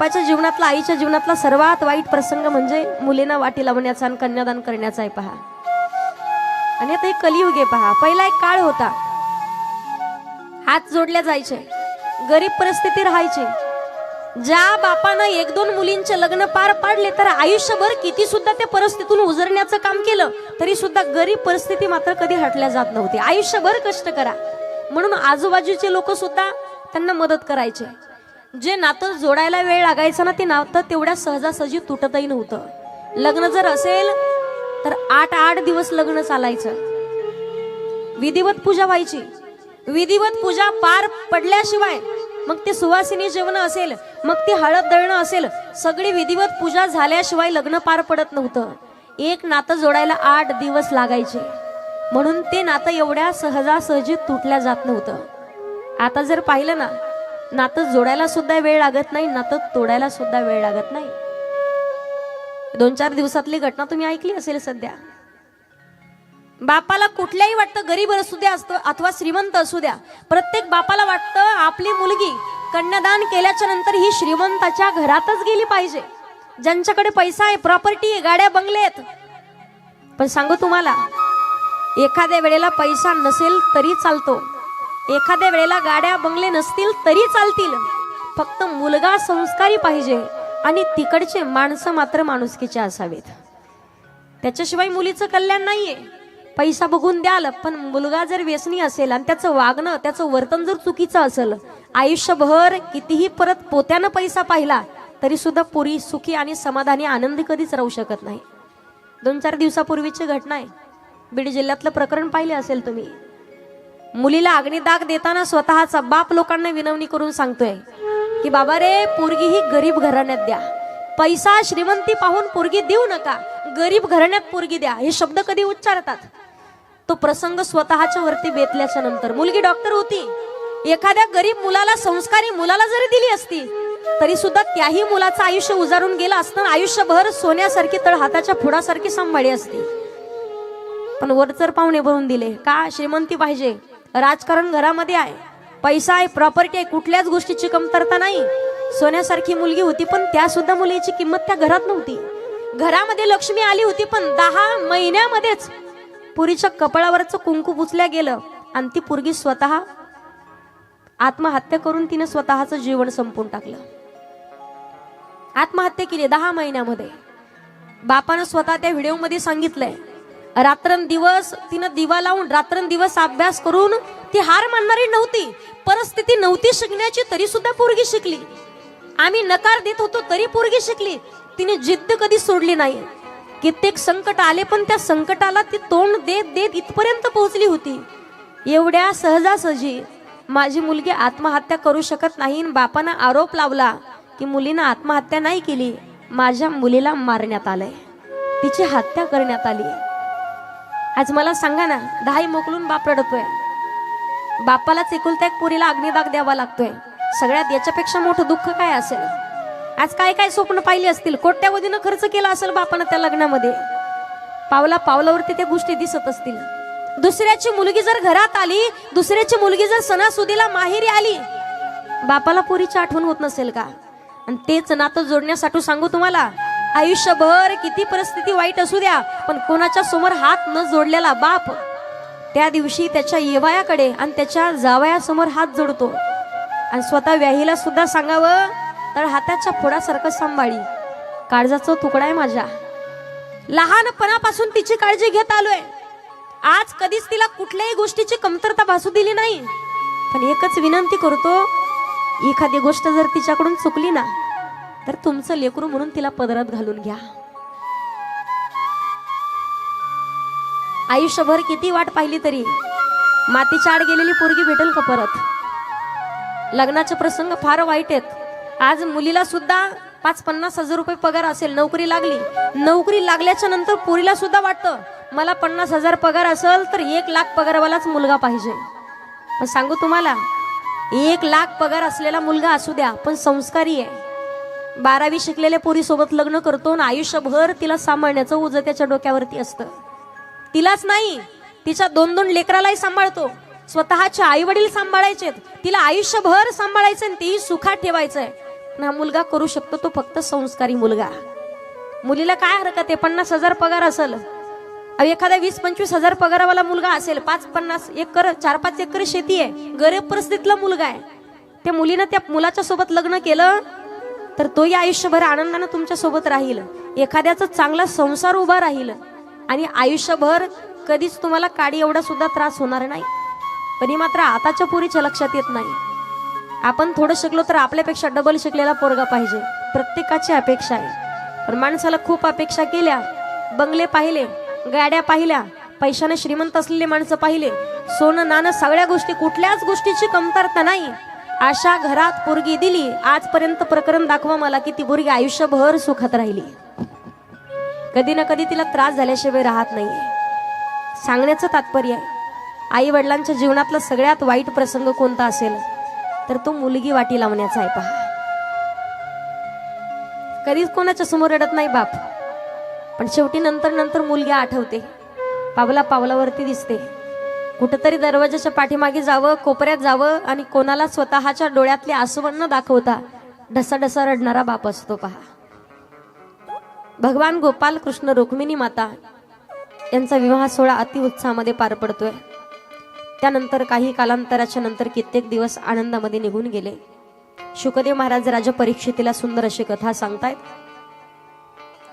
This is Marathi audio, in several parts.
बापाच्या जीवनातला आईच्या जीवनातला सर्वात वाईट प्रसंग म्हणजे मुलींना वाटी लावण्याचा आणि कन्यादान करण्याचा आहे पहा. आणि आता एक कलियुग आहे पहा. पहिला एक काळ होता. हात जोडल्या जायचे. गरीब परिस्थिती राहायची. ज्या बापानं एक दोन मुलींचे लग्न पार पाडले तर आयुष्यभर किती सुद्धा त्या परिस्थितीतून उजरण्याचं काम केलं तरी सुद्धा गरीब परिस्थिती मात्र कधी हटल्या जात नव्हती. आयुष्यभर कष्ट करा. म्हणून आजूबाजूचे लोक सुद्धा त्यांना मदत करायचे. जे नातं जोडायला वेळ लागायचा ना ते नातं तेवढ्या सहजासहजी तुटतही नव्हतं. लग्न जर असेल तर आठ आठ दिवस लग्न चालायचं. विधिवत पूजा व्हायची. विधिवत पूजा पार पडल्याशिवाय मग ते सुवासिनी जेवण असेल मग ती हळद दळणं असेल सगळी विधिवत पूजा झाल्याशिवाय लग्न पार पडत नव्हतं. एक नातं जोडायला आठ दिवस लागायचे. म्हणून ते नातं एवढ्या सहजासहजी तुटल्या जात नव्हतं. आता जर पाहिलं ना नातं जोडायला सुद्धा वेळ लागत नाही नातं तोडायला सुद्धा वेळ लागत नाही. दोन चार दिवसातली घटना तुम्ही ऐकली असेल सध्या. बापाला कुठल्याही वाटतं गरीब असू द्या असतं अथवा श्रीमंत असू द्या प्रत्येक बापाला वाटतं आपली मुलगी कन्यादान केल्याच्यानंतर ही श्रीमंताच्या घरातच गेली पाहिजे. ज्यांच्याकडे पैसा आहे प्रॉपर्टी आहे गाड्या बंगले आहेत. पण सांगू तुम्हाला एखाद्या वेळेला पैसा नसेल तरी चालतो. एखाद्या वेळेला गाड्या बंगले नसतील तरी चालतील. फक्त मुलगा संस्कारी पाहिजे आणि तिकडचे माणसं मात्र माणुसकीचे असावेत. त्याच्याशिवाय मुलीचं कल्याण नाहीये. पैसा बघून द्याल पण मुलगा जर व्यसनी असेल आणि त्याचं वागणं त्याचं वर्तन जर चुकीचं असेल आयुष्यभर कितीही परत पोत्यानं पैसा पाहिला तरी सुद्धा पुरी सुखी आणि समाधानी आनंदी कधीच राहू शकत नाही. दोन चार दिवसापूर्वीची घटना आहे. बीड जिल्ह्यातलं प्रकरण पाहिले असेल तुम्ही. मुलीला अग्निदाग देताना स्वतःचा बाप लोकांना विनवणी करून सांगतोय की बाबा रे पोरगी ही गरीब घराण्यात द्या. पैसा श्रीमंती पाहून पोरगी देऊ नका. गरीब घराण्यात पोरगी द्या. हे शब्द कधी उच्चारतात? तो प्रसंग स्वतःच्या वरती बेतल्याच्या नंतर. मुलगी डॉक्टर होती. एखाद्या गरीब मुलाला संस्कारी मुलाला जरी दिली असती तरी सुद्धा त्याही मुलाचं आयुष्य उजारून गेलं असताना आयुष्यभर सोन्यासारखी तळ हाताच्या फुडासारखी सांभाळी असती. पण वरचर पाहुणे भरून दिले का श्रीमंती पाहिजे? राजकारण घरामध्ये आहे. पैसा आहे प्रॉपर्टी आहे कुठल्याच गोष्टीची कमतरता नाही. सोन्यासारखी मुलगी होती पण त्या सुद्धा मुलीची किंमत त्या घरात नव्हती. घरामध्ये लक्ष्मी आली होती पण दहा महिन्यामध्येच पुरीच्या कपाळावरचं कुंकू पुचल्या गेलं आणि ती पोरगी स्वतः आत्महत्या करून तिने स्वतःचं जीवन संपून टाकलं. आत्महत्या केली दहा महिन्यामध्ये. बापानं स्वतः त्या व्हिडिओमध्ये सांगितलंय रात्रंदिवस तिनं दिवा लावून रात्रंदिवस अभ्यास करून ती हार मानणारी नव्हती. परिस्थिती नव्हती शिकण्याची तरी सुद्धा पोरगी शिकली. आम्ही नकार देत होतो तरी पोरगी शिकली. तिने जिद्द कधी सोडली नाही. कित्येक संकट आले पण त्या संकटाला ती तोंड देत देत इथपर्यंत पोहोचली होती. एवढ्या सहजासहजी माझी मुलगी आत्महत्या करू शकत नाही बापानं आरोप लावला की मुलीनं आत्महत्या नाही केली माझ्या मुलीला मारण्यात आलंय. तिची हत्या करण्यात आली. आज मला सांगा ना दहाही मोकलून बाप रडतोय. बापालाच एकुलत्या एक पुरीला अग्निदाग द्यावा लागतोय. सगळ्यात याच्यापेक्षा मोठं दुःख काय असेल? आज काय काय स्वप्न पाहिली असतील? कोट्यावधीनं खर्च केला असेल बापानं त्या लग्नामध्ये? पावला पावलावरती त्या गोष्टी दिसत असतील. दुसऱ्याची मुलगी जर घरात आली दुसऱ्याची मुलगी जर सणासुदीला माहेरी आली बापाला पुरीची आठवण होत नसेल का? आणि तेच नातं जोडण्यासाठी सांगू तुम्हाला आयुष्यभर किती परिस्थिती वाईट असू द्या पण कोणाच्या समोर हात न जोडलेला बाप त्या दिवशी त्याच्या येवायाकडे आणि त्याच्या जावयासमोर हात जोडतो. आणि स्वतः व्याहीला सुद्धा सांगावं तर हाताच्या फोडासारखं सांभाळी. काळजाचा तुकडा आहे माझ्या. लहानपणापासून तिची काळजी घेत आलोय. आज कधीच तिला कुठल्याही गोष्टीची कमतरता भासू दिली नाही. पण एकच विनंती करतो एखादी गोष्ट जर तिच्याकडून चुकली ना तर तुमचं लेकरू म्हणून तिला पदरात घालून घ्या. आयुष्यभर किती वाट पाहिली तरी मातीच्या आड गेलेली पोरगी भेटेल का परत? लग्नाचे प्रसंग फार वाईट आहेत. आज मुलीला सुद्धा पाच पन्नास हजार रुपये पगार असेल नोकरी लागली. नोकरी लागल्याच्या नंतर पोरीला सुद्धा वाटतं मला पन्नास हजार पगार असेल तर एक लाख पगारवालाच मुलगा पाहिजे. पण सांगू तुम्हाला एक लाख पगार असलेला मुलगा असू द्या पण संस्कारी आहे. बारावी शिकलेल्या पोरीसोबत लग्न करतो आणि आयुष्यभर तिला सांभाळण्याचं उज त्याच्या डोक्यावरती असतं. तिलाच नाही तिच्या दोन दोन लेकरालाही सांभाळतो. स्वतःचे आई वडील सांभाळायचे तिला आयुष्यभर सांभाळायचं आणि तेही सुखात ठेवायचंय. पण हा मुलगा करू शकतो तो फक्त संस्कारी मुलगा. मुलीला काय हरकत आहे? पन्नास हजार पगार असेल. एखादा वीस पंचवीस हजार पगारावाला मुलगा असेल पाच पन्नास एकर चार पाच एकर शेती आहे गरीब परिस्थितीतला मुलगा आहे. त्या मुलीनं त्या मुलाच्या सोबत लग्न केलं तर तोही आयुष्यभर आनंदानं तुमच्यासोबत राहील. एखाद्याचा चांगला संसार उभा राहील. आणि आयुष्यभर कधीच तुम्हाला काडी एवढा सुद्धा त्रास होणार नाही. पण ही मात्र आताच्या पुरीच्या लक्षात येत नाही. आपण थोडं शिकलो तर आपल्यापेक्षा डबल शिकलेला पोरगा पाहिजे. प्रत्येकाची अपेक्षा आहे. पण माणसाला खूप अपेक्षा केल्या बंगले पाहिले गाड्या पाहिल्या पैशाने श्रीमंत असलेले माणसं पाहिले सोनं नाणं सगळ्या गोष्टी कुठल्याच गोष्टीची कमतरता नाही. अशा घरात पोरगी दिली. आजपर्यंत प्रकरण दाखवा मला की ती पोरगी आयुष्यभर सुखात राहिली. कधी ना कधी तिला त्रास झाल्याशिवाय राहत नाहीये. सांगण्याचं तात्पर्य आहे. आई वडिलांच्या जीवनातला सगळ्यात वाईट प्रसंग कोणता असेल तर तो मुलगी वाटी लावण्याचा आहे पहा. कधीच कोणाच्या समोर रडत नाही बाप. पण शेवटी नंतर नंतर मुलगी आठवते. पावला पावलावरती दिसते. कुठंतरी दरवाजाच्या पाठीमागे जावं कोपऱ्यात जावं आणि कोणाला स्वतःच्या डोळ्यातले आसवण न दाखवता ढसा ढसा रडणारा बाप असतो पहा. भगवान गोपाल कृष्ण रुक्मिणी माता यांचा विवाह सोहळा अति उत्साहामध्ये पार पडतोय. त्यानंतर काही कालांतराच्या नंतर कित्येक दिवस आनंदामध्ये निघून गेले. शुकदेव महाराज राजा परीक्षितीला सुंदर अशी कथा सांगतायत.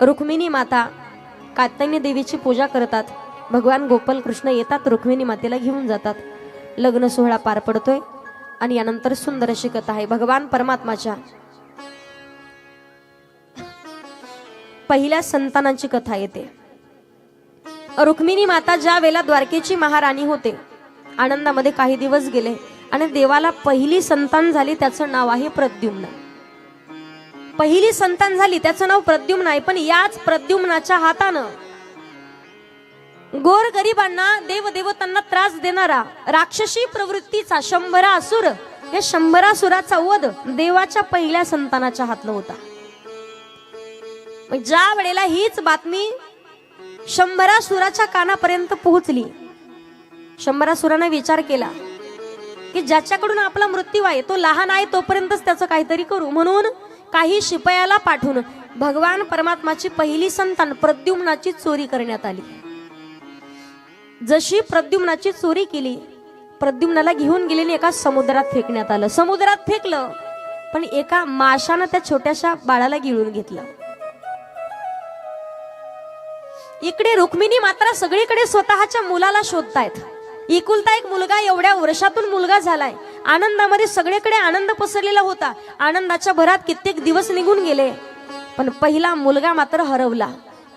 रुक्मिणी माता कात्यायनी देवीची पूजा करतात. भगवान गोपाल कृष्ण येतात रुक्मिणी मातेला घेऊन जातात. लग्न सोहळा पार पडतोय आणि यानंतर सुंदर अशी कथा आहे. भगवान परमात्माच्या. पहिल्या संतानाची कथा येते. रुक्मिणी माता ज्या वेळेला द्वारकेची महाराणी होते आनंदामध्ये काही दिवस गेले आणि देवाला पहिली संतान झाली त्याचं नाव आहे प्रद्युम्न. पहिली संतान झाली त्याचं नाव प्रद्युम्न आहे पण याच प्रद्युम्नाच्या हातानं गोर गरिबांना देवदेवतांना त्रास देणारा राक्षसी प्रवृत्तीचा शंभरा असुर या शंभरासुराचा वध देवाच्या पहिल्या संतानाच्या हातनं होता. ज्या वेळेला हीच बातमी शंभरासुराच्या कानापर्यंत पोहोचली शंभरासुराने विचार केला की ज्याच्याकडून आपला मृत्यू आहे तो लहान आहे तोपर्यंतच त्याचं काहीतरी करू. म्हणून काही शिपयाला पाठवून भगवान परमात्माची पहिली संतान प्रद्युम्नाची चोरी करण्यात आली. जशी प्रद्युम्नाची चोरी केली प्रद्युम्नाला घेऊन गेलेली एका समुद्रात फेकण्यात आलं. समुद्रात फेकलं पण एका माशानं त्या छोट्याशा बाळाला गिळून घेतलं. इकडे रुक्मिणी मात्र सगळीकडे स्वतःच्या मुलाला शोधतायत. इकुलता एक मुलगा एवढ्या वर्षातून मुलगा झालाय. आनंदामध्ये सगळीकडे आनंद पसरलेला होता. आनंदाच्या भरात कित्येक दिवस निघून गेले. पण पहिला मुलगा मात्र हरवला.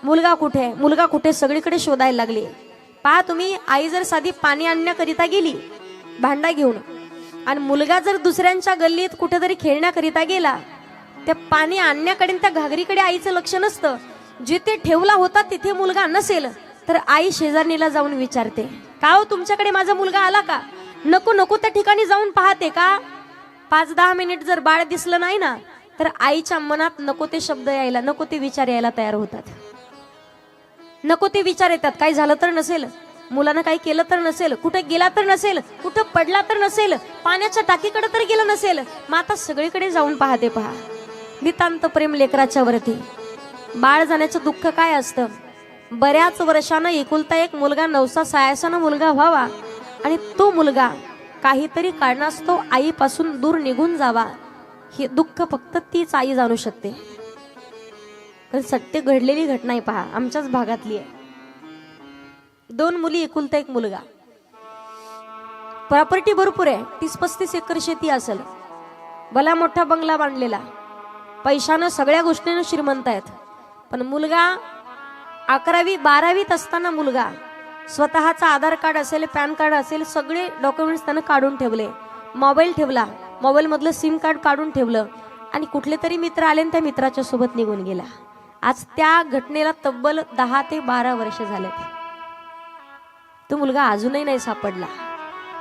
मुलगा कुठे? मुलगा कुठे? सगळीकडे शोधायला लागले. पहा तुम्ही आई जर साधी पाणी आणण्याकरिता गेली भांडा घेऊन आणि मुलगा जर दुसऱ्यांच्या गल्लीत कुठेतरी खेळण्याकरिता गेला त्या पाणी आणण्याकडे त्या घागरीकडे आईचं लक्ष नसतं. जिथे ठेवला होता तिथे मुलगा नसेल तर आई शेजारणीला जाऊन विचारते का हो तुमच्याकडे माझा मुलगा आला का? नको नको त्या ठिकाणी जाऊन पाहते का? पाच दहा मिनिट जर बाळ दिसलं नाही ना तर आईच्या मनात नको ते शब्द यायला नको ते विचार यायला तयार होतात. नको ते विचार येतात. काही झालं तर नसेल. मुलानं काही केलं तर नसेल. कुठे गेला तर नसेल. कुठं पडला तर नसेल. पाण्याच्या टाकीकडे तर गेलं नसेल. माता सगळीकडे जाऊन पाहते पहा. नितांत प्रेम लेकराच्या वरती. बाळ जाण्याचं दुःख काय असतं? बऱ्याच वर्षानं एकुलता एक मुलगा नवसा सायासानं मुलगा व्हावा. आणि तो मुलगा काहीतरी कारणास्तव आईपासून दूर निघून जावा. हे दुःख फक्त तीच आई जाणू शकते. पण सत्य घडलेली घटना आहे पहा आमच्याच भागातली आहे. दोन मुली एकुलता एक मुलगा. प्रॉपर्टी भरपूर आहे तीस पस्तीस एकर शेती असेल. भला मोठा बंगला बांधलेला. पैशानं सगळ्या गोष्टीनं श्रीमंत आहेत. पण मुलगा अकरावी बारावीत असताना मुलगा स्वतःचा आधार कार्ड असेल पॅन कार्ड असेल सगळे डॉक्युमेंट्स त्यानं काढून ठेवले. मोबाईल ठेवला. मोबाईलमधलं सिम कार्ड काढून ठेवलं. आणि कुठले तरी मित्र आले आणि त्या मित्राच्या सोबत निघून गेला. आज त्या घटनेला तब्बल दहा ते बारा वर्ष झालेत. तो मुलगा अजूनही नाही सापडला.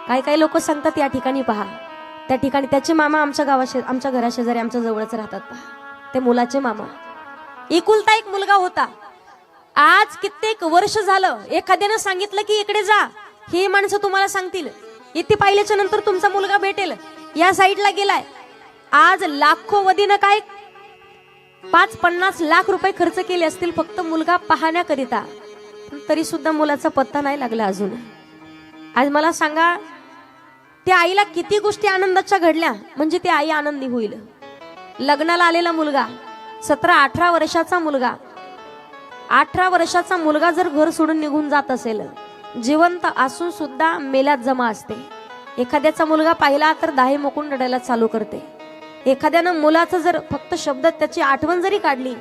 काही काही लोक सांगतात या ठिकाणी पहा. त्या ठिकाणी त्याचे मामा आमच्या गावाशे आमच्या घराशेजारी आमच्या जवळच राहतात. पहा ते मुलाचे मामा. एकुलता एक मुलगा होता. आज कित्येक वर्ष झालं एखाद्यानं सांगितलं की इकडे जा. हे माणसं तुम्हाला सांगतील. इथे पाहिल्याच्या नंतर तुमचा मुलगा भेटेल. या साईडला गेलाय. आज लाखो वधीनं काय पाच पन्नास लाख रुपये खर्च केले असतील फक्त मुलगा पाहण्याकरिता. तरी सुद्धा मुलाचा पत्ता नाही लागला अजून. आज मला सांगा त्या आईला किती गोष्टी आनंदाच्या घडल्या म्हणजे ती आई आनंदी होईल? लग्नाला आलेला मुलगा सतरा अठरा वर्षाचा मुलगा. अठरा वर्षाचा मुलगा जर घर सोडून निघून जात असेल जिवंत असून सुद्धा मेल्यात जमा असते. एखाद्याचा मुलगा पाहिला तर दाहे मोकून रडायला चालू करते. एखाद्यानं मुलाचं जर फक्त शब्द त्याची आठवण जरी काढली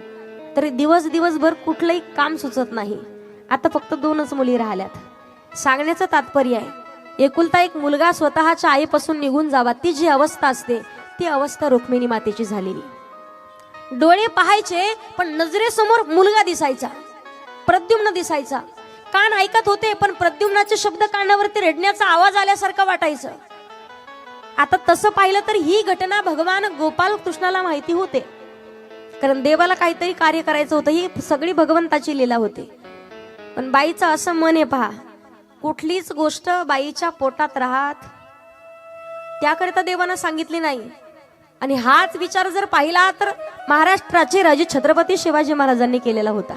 तरी दिवस दिवसभर कुठलंही काम सुचत नाही. आता फक्त दोनच मुली राहिल्यात. सांगण्याचं तात्पर्य आहे एकुलता एक मुलगा स्वतःच्या आईपासून निघून जावा ती जी अवस्था असते ती अवस्था रुक्मिणी मातेची झालेली. डोळे पाहायचे पण नजरेसमोर मुलगा दिसायचा प्रद्युम्न दिसायचा. कान ऐकत होते पण प्रद्युम्नाचे शब्द कानावरती रडण्याचा आवाज आल्यासारखं वाटायचं. आता तसं पाहिलं तर ही घटना भगवान गोपाल कृष्णाला माहिती होते. कारण देवाला काहीतरी कार्य करायचं होतं ही सगळी भगवंताची लीला होती. पण बाईचं असं मन आहे पहा कुठलीच गोष्ट बाईच्या पोटात राहत त्याकरिता देवानं सांगितली नाही. आणि हाच विचार जर पाहिला तर महाराष्ट्राचे राजे छत्रपती शिवाजी महाराजांनी केलेला होता.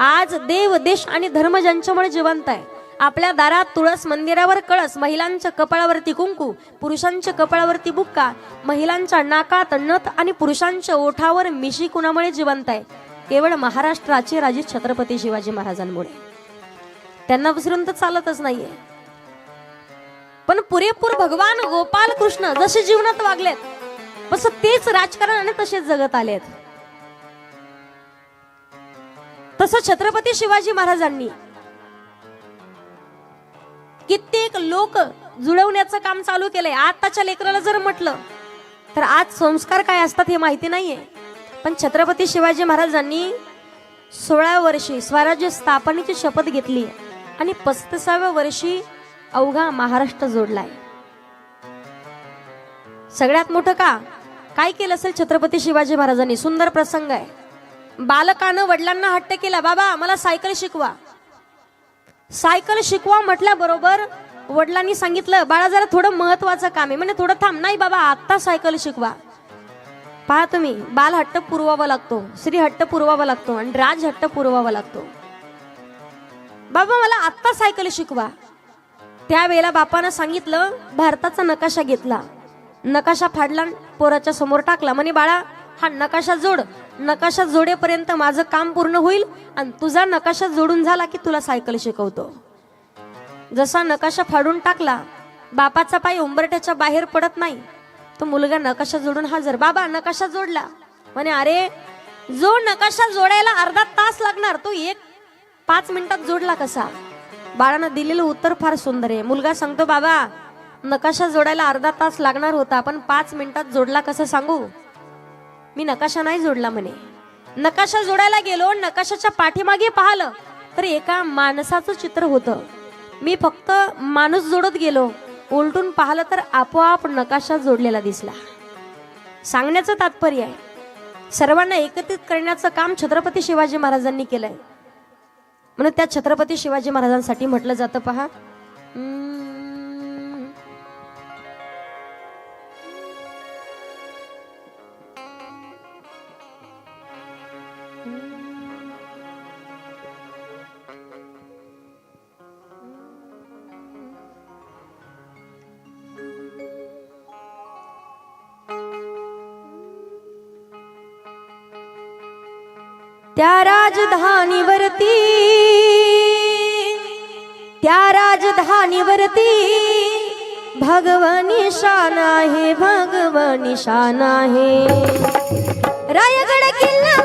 आज देव देश आणि धर्म ज्यांच्यामुळे जिवंत आहे आपल्या दारात तुळस मंदिरावर कळस महिलांच्या कपाळावरती कुंकू पुरुषांच्या कपाळावरती बुक्का महिलांच्या नाकात नथ आणि पुरुषांच्या ओठावर मिशी कुणामुळे जिवंत आहे? केवळ महाराष्ट्राचे राजे छत्रपती शिवाजी महाराजांमुळे. त्यांना विसरून तर चालतच नाहीये. पण पुरेपूर भगवान गोपाल कृष्ण जसे जीवनात वागलेत बस तेच राजकारण आणि तसेच जगत आलेत. तसं छत्रपती शिवाजी महाराजांनी कित्येक लोक जुळवण्याचं काम चालू केलंय. आताच्या लेकराला जर म्हटलं तर आज संस्कार काय असतात हे माहिती नाहीये. पण छत्रपती शिवाजी महाराजांनी सोळा वर्षी स्वराज्य स्थापनेची शपथ घेतली आणि पस्तीसाव्या वर्षी अवघा महाराष्ट्र जोडलाय. सगळ्यात मोठं का? काय केलं असेल छत्रपती शिवाजी महाराजांनी? सुंदर प्रसंग आहे. बालकानं वडिलांना हट्ट केला बाबा मला सायकल शिकवा. सायकल शिकवा म्हटल्याबरोबर वडिलांनी सांगितलं बाळा जरा थोडं महत्वाचं काम आहे. म्हणजे थोडं थांब. नाही बाबा आत्ता सायकल शिकवा. पहा तुम्ही बाल हट्ट पुरवावा लागतो श्री हट्ट पुरवावा लागतो आणि राज हट्ट पुरवावा लागतो. बाबा मला आत्ता सायकल शिकवा. त्यावेळेला बापानं सांगितलं भारताचा नकाशा घेतला. नकाशा फाडला पोराच्या समोर टाकला. म्हणे बाळा हा नकाशा जोड. नकाशा जोडेपर्यंत माझं काम पूर्ण होईल आणि तुझा नकाशा जोडून झाला की तुला सायकल शिकवतो. जसा नकाशा फाडून टाकला बापाचा पाय उंबरट्याच्या बाहेर पडत नाही तो मुलगा नकाशा जोडून हजर बाबा नकाशा जोडला. म्हणे अरे जो नकाशा जोडायला अर्धा तास लागणार तो एक पाच मिनिटात जोडला कसा? बाळानं दिलेलं उत्तर फार सुंदर आहे. मुलगा सांगतो बाबा नकाशा जोडायला अर्धा तास लागणार होता पण पाच मिनिटात जोडला कसं सांगू? मी नकाशा नाही जोडला म्हणे. नकाशा जोडायला गेलो नकाशाच्या पाठीमागे पाहिलं तर एका माणसाचं चित्र होतं. मी फक्त माणूस जोडत गेलो उलटून पाहिलं तर आपोआप नकाशा जोडलेला दिसला. सांगण्याचं तात्पर्य आहे सर्वांना एकत्रित करण्याचं काम छत्रपती शिवाजी महाराजांनी केलंय. म्हणून त्या छत्रपती शिवाजी महाराजांसाठी म्हटलं जातं पहा त्या राजधानीवरती त्या राजधानीवरती भगवानी शान आहे भगवानी शान आहे. रायगड किल्ला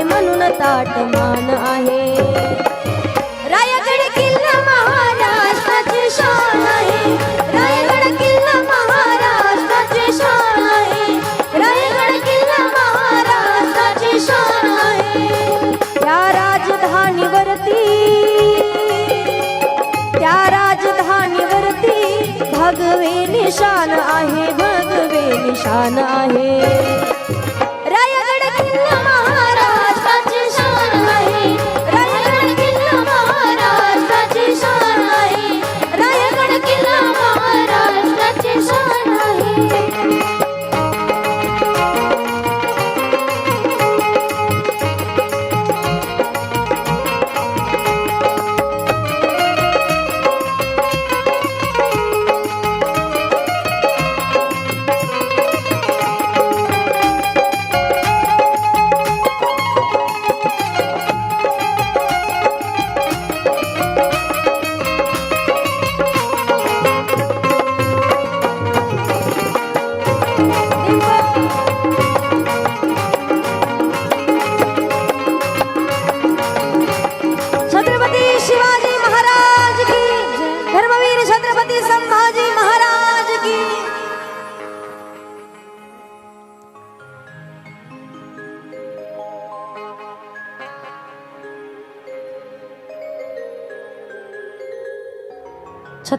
आहे म्हणून ताटमान आहे. रायगड किल्ला महाराष्ट्राची शान आहे. रायगड किल्ला महाराष्ट्राची शान आहे. रायगड किल्ला महाराष्ट्राची शान आहे. त्या राजधानीवरती त्या राजधानीवरती भगवे निशान आहे.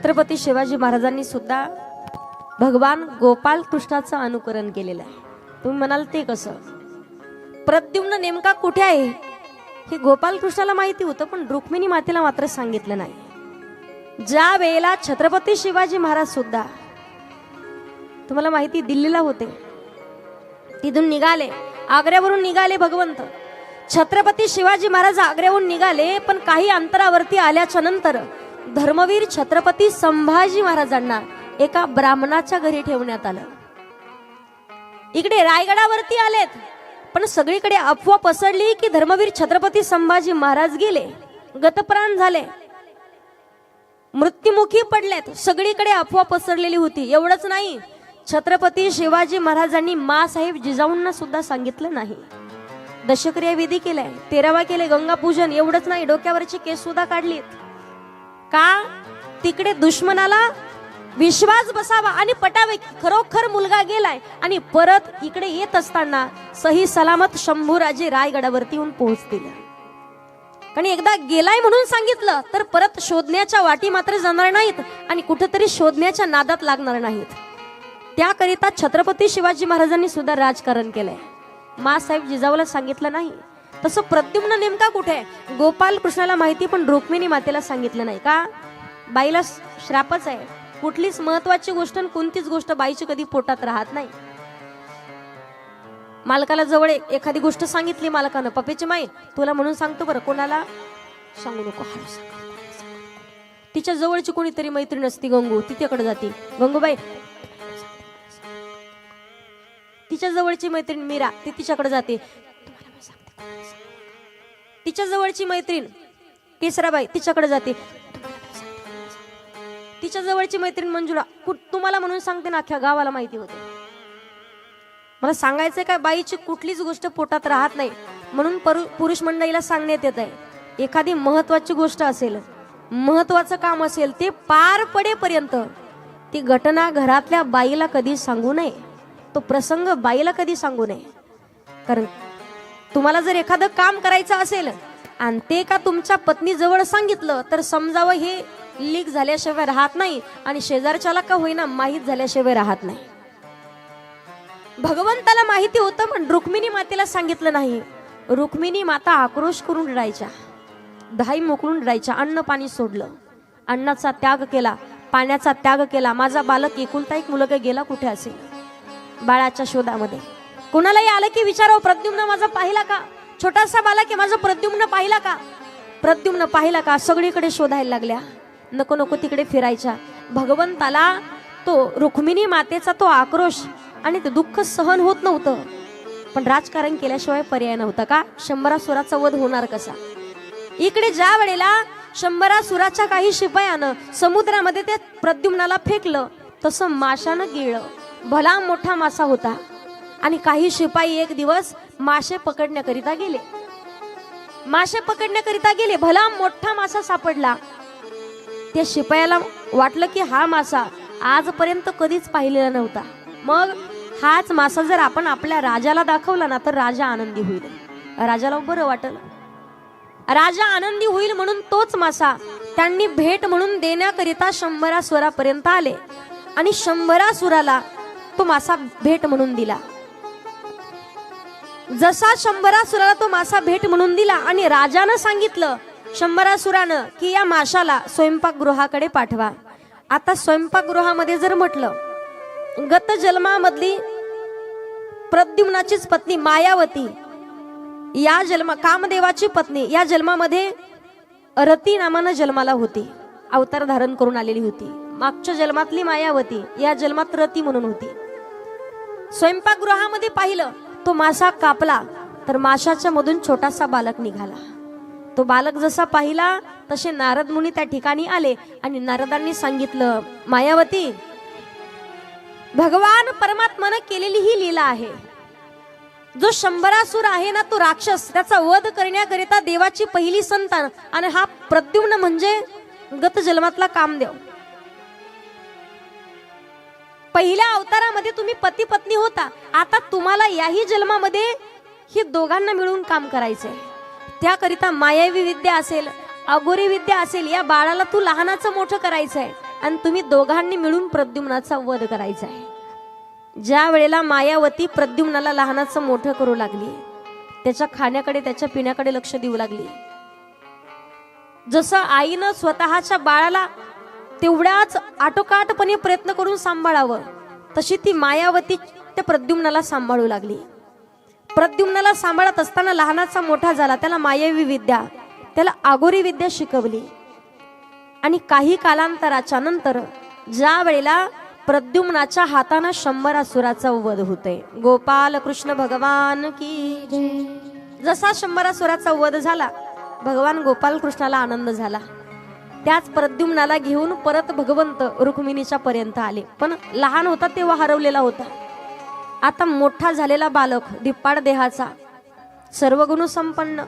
छत्रपती शिवाजी महाराजांनी सुद्धा भगवान गोपाल कृष्णाचं अनुकरण केलेलं आहे. तुम्ही म्हणाल ते कसं? प्रद्युम्न नेमका कुठे आहे? हे गोपाल कृष्णाला माहिती होतं पण रुक्मिणी मातेला मात्र सांगितलं नाही. ज्या वेळेला छत्रपती शिवाजी महाराज सुद्धा तुम्हाला माहिती दिल्लीला होते तिथून निघाले आग्र्यावरून निघाले भगवंत. छत्रपती शिवाजी महाराज आग्र्याहून निघाले पण काही अंतरावरती आल्याच्यानंतर धर्मवीर छत्रपती संभाजी महाराजांना एका ब्राह्मणाच्या घरी ठेवण्यात आलं. इकडे रायगडावरती आलेत. पण सगळीकडे अफवा पसरली की धर्मवीर छत्रपती संभाजी महाराज गेले. गतप्राण झाले. मृत्युमुखी पडलेत. सगळीकडे अफवा पसरलेली होती. एवढंच नाही. छत्रपती शिवाजी महाराजांनी मासाहेब जिजाऊंना सुद्धा सांगितलं नाही. दशक्रिया विधी केलाय. तेरावा केले गंगा पूजन एवढंच नाही. डोक्यावरची केस सुद्धा काढलीत. का? तिकडे दुश्मनाला विश्वास बसावा आणि पटावे खरोखर मुलगा गेलाय आणि परत इकडे येत असताना सही सलामत शंभूराजे रायगडावरती येऊन पोहोचतील. कारण एकदा गेलाय म्हणून सांगितलं तर परत शोधण्याच्या वाटी मात्र जाणार नाहीत आणि कुठेतरी शोधण्याच्या नादात लागणार नाहीत. त्याकरिता छत्रपती शिवाजी महाराजांनी सुद्धा राजकारण केलंय. मासाहेब जिजाऊला सांगितलं नाही. तसं प्रद्युम्न नेमका कुठे? आहे? गोपाल कृष्णाला माहिती पण रुक्मिणी मातेला सांगितलं नाही का? बाईला श्रापच आहे. कुठलीच महत्वाची गोष्ट आणि कोणतीच गोष्ट बाईची कधी पोटात राहत नाही. मालकाला जवळ एखादी गोष्ट सांगितली मालकानं पप्पेची माई तुला म्हणून सांगतो बरं कोणाला? सांगू नको हळू सांग. तिच्या जवळची कोणीतरी मैत्रीण असती गंगू तिच्याकडे जाते. गंगूबाई तिच्या जवळची मैत्रीण मीरा ती तिच्याकडे जाते. तिच्या जवळची मैत्रीण केसराबाई तिच्याकडे जाते. तिच्या जवळची मैत्रीण मंजुला तुम्हाला म्हणून सांगते ना अख्ख्या गावाला माहिती होते. मला सांगायचंय काय बाईची कुठलीच गोष्ट पोटात राहत नाही. म्हणून पुरुष मंडळीला सांगण्यात येत आहे एखादी महत्वाची गोष्ट असेल महत्वाचं काम असेल ते पार पडेपर्यंत ती घटना घरातल्या बाईला कधी सांगू नये. तो प्रसंग बाईला कधी सांगू नये. कारण तुम्हाला जर एखादं काम करायचं असेल आणि ते का तुमच्या पत्नीजवळ सांगितलं तर समजावं हे लीक झाल्याशिवाय राहत नाही आणि शेजारच्याला का होईना माहीत झाल्याशिवाय राहत नाही. भगवंताला माहिती होतं पण रुक्मिणी मातेला सांगितलं नाही. रुक्मिणी माता आक्रोश करून रडायच्या. धाई मोकळून रडायच्या अन्न पाणी सोडलं. अन्नाचा त्याग केला पाण्याचा त्याग केला. माझा बालक एकुलता एक मुलगा गेला कुठे असेल? बाळाच्या शोधामध्ये. कुणालाही आलं की विचारावं प्रद्युम्न माझा पाहिला का? छोटासा बाला की माझं प्रद्युम्न पाहिला का? प्रद्युम्न पाहिला का? सगळीकडे शोधायला लागल्या. नको नको तिकडे फिरायच्या. भगवंताला तो रुक्मिणी मातेचा तो आक्रोश आणि ते दुःख सहन होत नव्हतं. पण राजकारण केल्याशिवाय पर्याय नव्हता का? शंभरासुराचा वध होणार कसा? इकडे ज्या वेळेला शंभरासुराच्या काही शिपायानं समुद्रामध्ये ते प्रद्युम्नाला फेकलं तसं माशानं गिळलं. भला मोठा मासा होता. आणि काही शिपाई एक दिवस मासे पकडण्याकरिता गेले. मासे पकडण्याकरिता गेले. भला मोठा मासा सापडला. त्या शिपायाला वाटलं की हा मासा आजपर्यंत कधीच पाहिलेला नव्हता. मग हाच मासा जर आपण आपल्या राजाला दाखवला ना तर राजा आनंदी होईल. राजाला बरं वाटलं. राजा आनंदी होईल म्हणून तोच मासा त्यांनी भेट म्हणून देण्याकरिता शंभरा स्वरापर्यंत आले. आणि शंभरा सुराला तो मासा भेट म्हणून दिला. जसा शंभरासुराला तो मासा भेट म्हणून दिला आणि राजानं सांगितलं शंभरासुरानं की या माशाला स्वयंपाकगृहाकडे पाठवा. आता स्वयंपाकगृहामध्ये जर म्हटलं गत जन्मामधली प्रद्युम्नाचीच पत्नी मायावती या जन्म कामदेवाची पत्नी या जन्मामध्ये रती नामानं जन्माला होती अवतार धारण करून आलेली होती. मागच्या जन्मातली मायावती या जन्मात रती म्हणून होती. स्वयंपाकगृहामध्ये पाहिलं तो मासा कापला तर माशाच्या मधून छोटासा बालक निघाला. तो बालक जसा पाहिला तसे नारद मुनी त्या ठिकाणी आले आणि नारदांनी सांगितलं मायावती भगवान परमात्मानं केलेली ही लीला आहे. जो शंभरासूर आहे ना तो राक्षस त्याचा वध करण्याकरिता देवाची पहिली संतान आणि हा प्रद्युम्न म्हणजे गत जन्मातला कामदेव. पहिल्या अवतारामध्ये तुम्ही पती पत्नी होता. आता तुम्हाला याही जन्मामध्ये ही दोघांना मिळून काम करायचंय. त्याकरिता मायावी विद्या असेल अगोरी विद्या असेल या बाळाला तू लहानाचं मोठं करायचं आहे आणि तुम्ही दोघांनी मिळून प्रद्युम्नाचा वध करायचा आहे ज्या वेळेला मायावती प्रद्युम्नाला लहानाचं मोठं करू लागली त्याच्या खाण्याकडे त्याच्या पिण्याकडे लक्ष देऊ लागली. जसं आईनं स्वतःच्या बाळाला तेवढ्याच आटोकाटपणे प्रयत्न करून सांभाळावं. तशी ती मायावती त्या प्रद्युम्नाला सांभाळू लागली. प्रद्युम्नाला सांभाळत असताना लहानाचा मोठा झाला. त्याला मायावी विद्या त्याला आगोरी विद्या शिकवली. आणि काही कालांतराच्या नंतर ज्या वेळेला प्रद्युम्नाच्या हातानं शंभरासुराचा वध होते गोपाल कृष्ण भगवान की जसा जसा शंभरासुराचा वध झाला भगवान गोपाल कृष्णाला आनंद झाला. त्याच प्रद्युम्नाला घेऊन परत भगवंत रुक्मिणीच्या पर्यंत आले. पण लहान होता तेव्हा हरवलेला होता. आता मोठा झालेला बालक दिप्पाड देहाचा सर्व गुण संपन्न.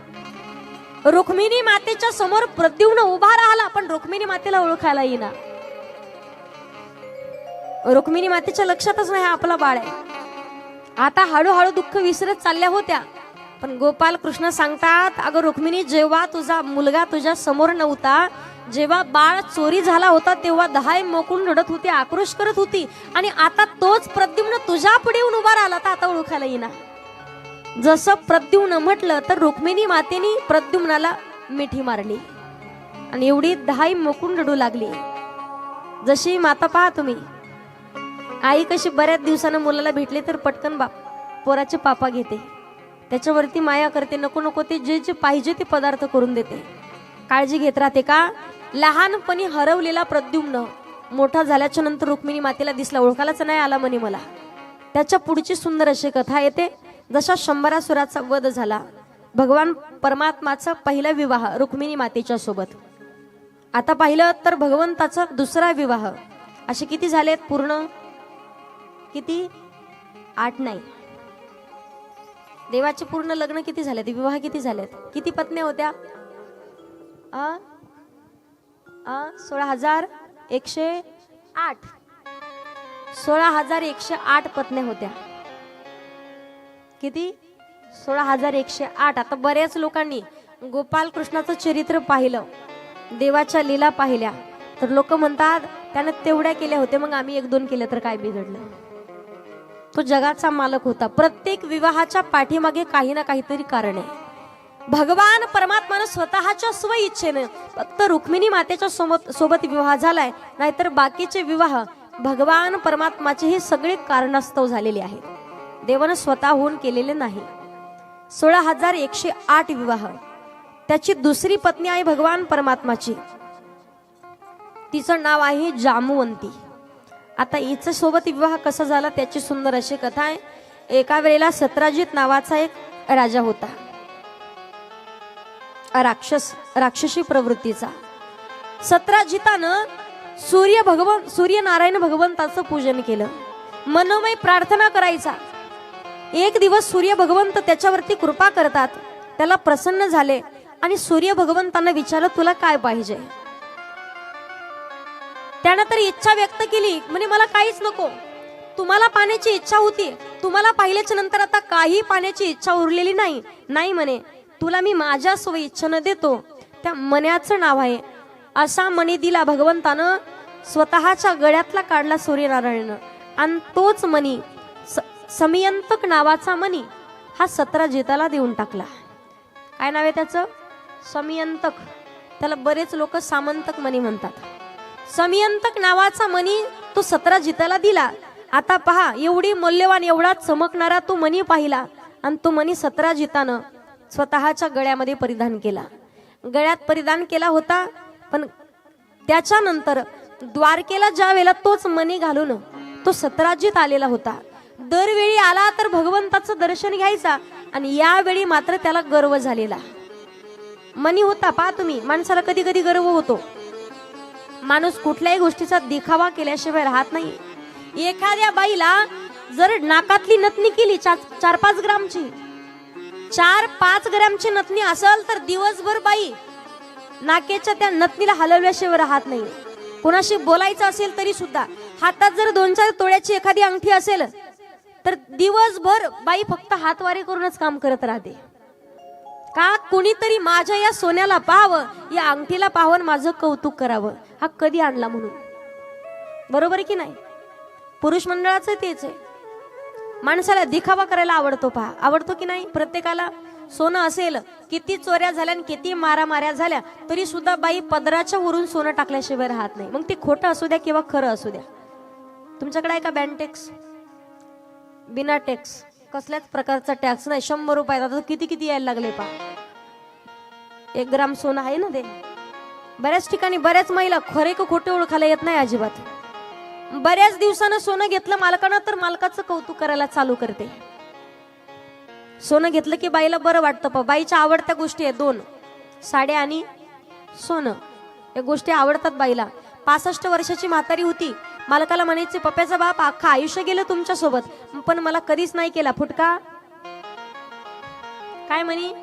रुक्मिणी मातेच्या समोर प्रद्युम्न उभा राहिला पण रुक्मिणी मातेला ओळखायला येईना. रुक्मिणी मातेच्या लक्षातच नाही आपला बाळ आहे. आता हळूहळू दुःख विसरत चालल्या होत्या. पण गोपाल कृष्ण सांगतात अगं रुक्मिणी जेव्हा तुझा मुलगा तुझ्या समोर नव्हता जेव्हा बाळ चोरी झाला होता तेव्हा दहाय मोकळून रडत होती आक्रोश करत होती. आणि आता तोच प्रद्युम्न तुझ्या पुढे येऊन उभा राहिला तर आता ओळखायला येईना जसं प्रद्युम्न म्हटलं तर रुक्मिणी मातेने प्रद्युम्नाला मिठी मारली. आणि एवढी दहाई मोकून रडू लागली. जशी माता पहा तुम्ही. आई कशी बऱ्याच दिवसानं मुलाला भेटले तर पटकन बाप पोराचे पापा घेते. त्याच्यावरती माया करते नको नको ते जे जे पाहिजे ते पदार्थ करून देते. काळजी घेत राहते का? लहानपणी हरवलेला प्रद्युम्न मोठा झाल्याच्यानंतर रुक्मिणी मातेला दिसला. ओळखायलाच नाही आला म्हणे मला. त्याच्या पुढची सुंदर अशी कथा येते. जसा शंभरासुराचा वध झाला. भगवान परमात्माचा पहिला विवाह रुक्मिणी मातेच्या सोबत. आता पाहिलं तर भगवंताचा दुसरा विवाह. असे किती झालेत? पूर्ण किती? आठ नाही. देवाचे पूर्ण लग्न किती झालेत? विवाह किती झालेत? किती पत्न्या होत्या? सोळा हजार एकशे आठ. सोळा हजार एकशे आठ पत्न्या होत्या. किती? सोळा हजार एकशे आठ. आता बऱ्याच लोकांनी गोपाल कृष्णाचं चरित्र पाहिलं देवाच्या लीला पाहिल्या. तर लोक म्हणतात त्यानं तेवढ्या केल्या होत्या मग आम्ही एक दोन केल्या तर काय बिघडलं? तो जगाचा मालक होता. प्रत्येक विवाहाच्या पाठीमागे काही ना काहीतरी कारण आहे. भगवान परमात्मानं स्वतःच्या स्व इच्छेनं फक्त रुक्मिणी मातेच्या सोबत सोबत विवाह झालाय नाहीतर बाकीचे विवाह भगवान परमात्माचे हे सगळे कारणास्तव झालेले आहेत. देवानं स्वतःहून केलेले नाही. सोळा हजार एकशे आठ विवाह. त्याची दुसरी पत्नी आहे भगवान परमात्माची. तिचं नाव आहे जामुवंती. आता हिचं सोबत विवाह कसा झाला त्याची सुंदर अशी कथा आहे. एका वेळेला सत्राजित नावाचा एक राजा होता. राक्षस राक्षसी प्रवृत्तीचा. सत्राजितानं सूर्य भगवन सूर्यनारायण भगवंताचं पूजन केलं. मनोमय प्रार्थना करायचा. एक दिवस सूर्य भगवंत त्याच्यावरती कृपा करतात. त्याला प्रसन्न झाले आणि सूर्य भगवंतांना विचारलं तुला काय पाहिजे? त्यानं तर इच्छा व्यक्त केली म्हणे मला काहीच नको. तुम्हाला पाण्याची इच्छा होती. तुम्हाला पाहिल्याच्या नंतर आता काही पाण्याची इच्छा उरलेली नाही. नाही म्हणे. तुला मी माझ्या सोयी इच्छेनं देतो. त्या मण्याचं नाव आहे. असा मणी दिला भगवंतानं स्वतःच्या गळ्यातला काढला सूर्यनारायणनं. आणि तोच मणी स- नावाचा मणी हा सतरा जेताला देऊन टाकला. काय नाव आहे त्याचं? समियंतक. त्याला बरेच लोक सामंतक मणी म्हणतात. समियंतक नावाचा मणी तो सतरा जिताला दिला. आता पहा एवढी मौल्यवान एवढा चमकणारा तो मणी पाहिला. आणि तो मणी सतरा जितानं स्वतःच्या गळ्यामध्ये परिधान केला. गळ्यात परिधान केला होता पण त्याच्यानंतर द्वारकेला ज्या वेळेला तोच मणी घालून तो सतराजित आलेला होता. दरवेळी आला तर भगवंताचं दर्शन घ्यायचा आणि यावेळी मात्र त्याला गर्व झालेला. मनी होता पहा तुम्ही माणसाला कधी कधी गर्व होतो. माणूस कुठल्याही गोष्टीचा देखावा केल्याशिवाय राहत नाही. एखाद्या बाईला जर नाकातली नतनी केली चार चार पाच ग्रामची चार पाच ग्रॅमची नतनी असेल तर दिवसभर बाई नाकेच्या त्या नतनीला हलवल्याशिवाय राहत नाही. कोणाशी बोलायचं असेल तरी सुद्धा हातात जर दोन चार तोड्याची एखादी अंगठी असेल तर दिवसभर बाई फक्त हातवारे करूनच काम करत राहते. का कोणीतरी माझ्या या सोन्याला पाहावं या अंगठीला पाहावं माझं कौतुक करावं हा कधी आणला म्हणून? बरोबर की नाही? पुरुष मंडळाचं तेच आहे. माणसाला दिखावा करायला आवडतो पहा. आवडतो की नाही? प्रत्येकाला सोनं असेल किती चोऱ्या झाल्या आणि किती मारामाऱ्या झाल्या तरी सुद्धा बाई पदराच्या वरून सोनं टाकल्याशिवाय राहत नाही. मग ते खोटं असू द्या किंवा खरं असू द्या. तुमच्याकडे आहे का बँटेक्स बिना टॅक्स कसल्याच प्रकारचा टॅक्स नाही. शंभर रुपये आता तर किती किती यायला लागले पा एक ग्राम सोनं आहे ना ते? बऱ्याच ठिकाणी बऱ्याच महिला खरे का खोटे ओळखायला येत नाही अजिबात. बऱ्याच दिवसानं सोनं घेतलं मालकानं तर मालकाचं कौतुक करायला चालू करते. सोनं घेतलं की बाईला बरं वाटतं प बाईच्या आवडत्या गोष्टी आहेत दोन. साड्या आणि सोनं. या गोष्टी आवडतात बाईला. पासष्ट वर्षाची म्हातारी होती. मालकाला म्हणायचे पप्प्याचा बाप अख्खा आयुष्य गेलं तुमच्यासोबत पण मला कधीच नाही केला फुटका. काय म्हणी?